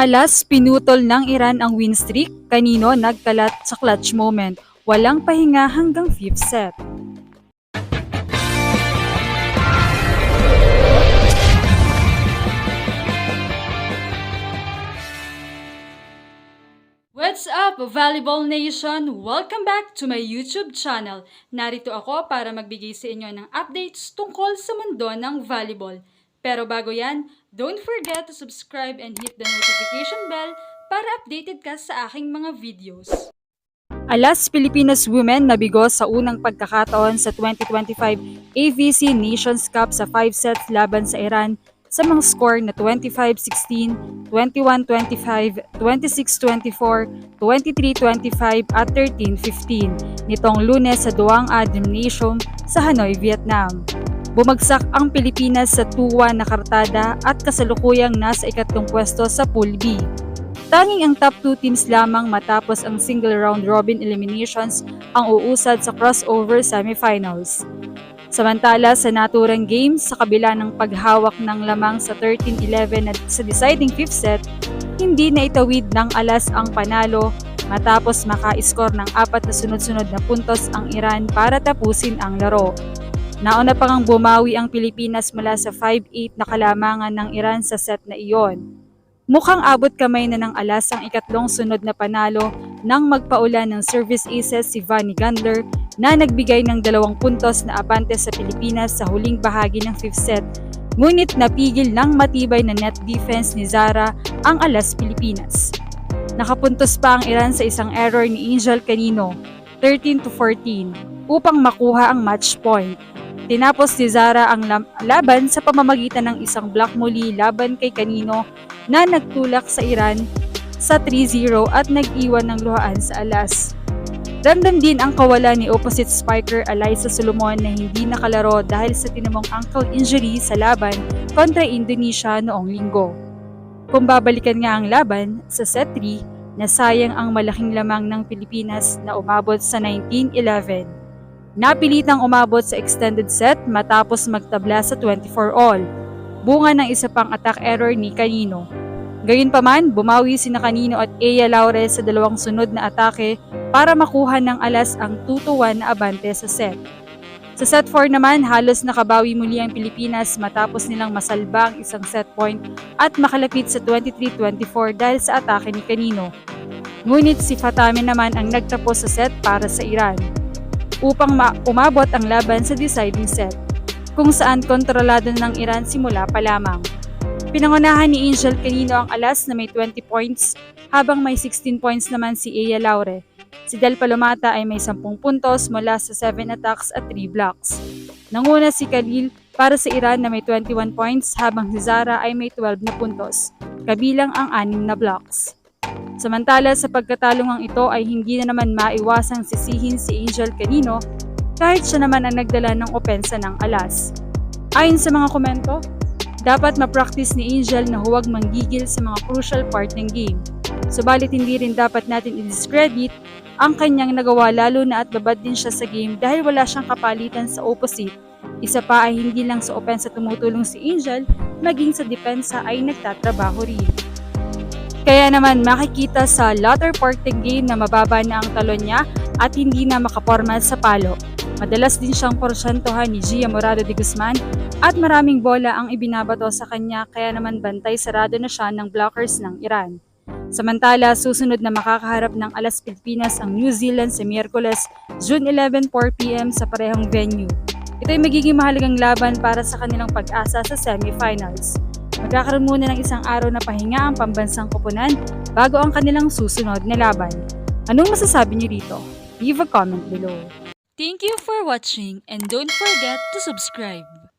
Alas, pinutol ng Iran ang win streak. Kanino nagkalat sa clutch moment. Walang pahinga hanggang fifth set. What's up, Volleyball Nation? Welcome back to my YouTube channel. Narito ako para magbigay sa inyo ng updates tungkol sa mundo ng volleyball. Pero bago yan, don't forget to subscribe and hit the notification bell para updated ka sa aking mga videos. Alas Pilipinas Women nabigo sa unang pagkakataon sa 2025 AVC Nations Cup sa 5 sets laban sa Iran sa mga score na 25-16, 21-25, 26-24, 23-25 at 13-15 nitong lunes sa Duang A Gymnasium sa Hanoi, Vietnam. Bumagsak ang Pilipinas sa 2-1 na kartada at kasalukuyang nasa ikatlong pwesto sa Pool B. Tanging ang top 2 teams lamang matapos ang single round robin eliminations ang uusad sa crossover semifinals. Samantala sa naturang games, sa kabila ng paghawak ng lamang sa 13-11 at sa deciding fifth set, hindi na itawid ng alas ang panalo matapos maka-score ng apat na sunod-sunod na puntos ang Iran para tapusin ang laro. Nauna pa ngang bumawi ang Pilipinas mula sa 5-8 na kalamangan ng Iran sa set na iyon. Mukhang abot kamay na ng alas ang ikatlong sunod na panalo nang magpaulan ng service aces si Vanny Gandler na nagbigay ng dalawang puntos na abante sa Pilipinas sa huling bahagi ng fifth set. Ngunit napigil ng matibay na net defense ni Zara ang alas Pilipinas. Nakapuntos pa ang Iran sa isang error ni Angel Canino, 13 to 14, upang makuha ang match point. Tinapos ni Zara ang laban sa pamamagitan ng isang block muli laban kay Canino na nagtulak sa Iran sa 3-0 at nag-iwan ng luhaan sa alas. Ramdam din ang kawalan ni opposite spiker Eliza Solomon na hindi nakalaro dahil sa tinamong ankle injury sa laban kontra Indonesia noong linggo. Kung babalikan nga ang laban sa set 3, nasayang ang malaking lamang ng Pilipinas na umabot sa 19-11. Napilitang umabot sa extended set matapos magtabla sa 24 all. Bunga ng isa pang attack error ni Canino. Gayunpaman, bumawi sina Canino at Ea Laure sa dalawang sunod na atake para makuha ng alas ang 2-1 na abante sa set. Sa set 4 naman, halos nakabawi muli ang Pilipinas matapos nilang masalba ang isang set point at makalapit sa 23-24 dahil sa atake ni Canino. Ngunit si Fatame naman ang nagtapos sa set para sa Iran upang ma- umabot ang laban sa deciding set, kung saan kontrolado ng Iran simula pa lamang. Pinangunahan ni Angel Canino ang alas na may 20 points, habang may 16 points naman si Ea Laure. Si Del Palomata ay may 10 puntos mula sa 7 attacks at 3 blocks. Nanguna si Khalil para sa Iran na may 21 points habang si Zara ay may 12 na puntos, kabilang ang 6 na blocks. Samantala sa pagkatalong ang ito ay hindi na naman maiwasang sisihin si Angel Canino kahit siya naman ang nagdala ng opensa ng alas. Ayon sa mga komento, dapat ma-practice ni Angel na huwag manggigil sa mga crucial part ng game. Subalit hindi rin dapat natin i-discredit ang kanyang nagawa lalo na at babad din siya sa game dahil wala siyang kapalitan sa opposite. Isa pa ay hindi lang sa opensa tumutulong si Angel, maging sa depensa ay nagtatrabaho rin. Naman makikita sa latter part ng game na mababa na ang talon niya at hindi na makaporma sa palo. Madalas din siyang porsyentohan ni Gia Morado de Guzman at maraming bola ang ibinabato sa kanya kaya naman bantay sarado na siya ng blockers ng Iran. Samantala, susunod na makakaharap ng Alas Pilipinas ang New Zealand sa Miyerkules, June 11, 4pm sa parehong venue. Ito ay magiging mahalagang laban para sa kanilang pag-asa sa semifinals. Magkakaroon muna ng isang araw na pahinga ang pambansang koponan bago ang kanilang susunod na laban. Anong masasabi niyo rito? Leave a comment below. Thank you for watching and don't forget to subscribe.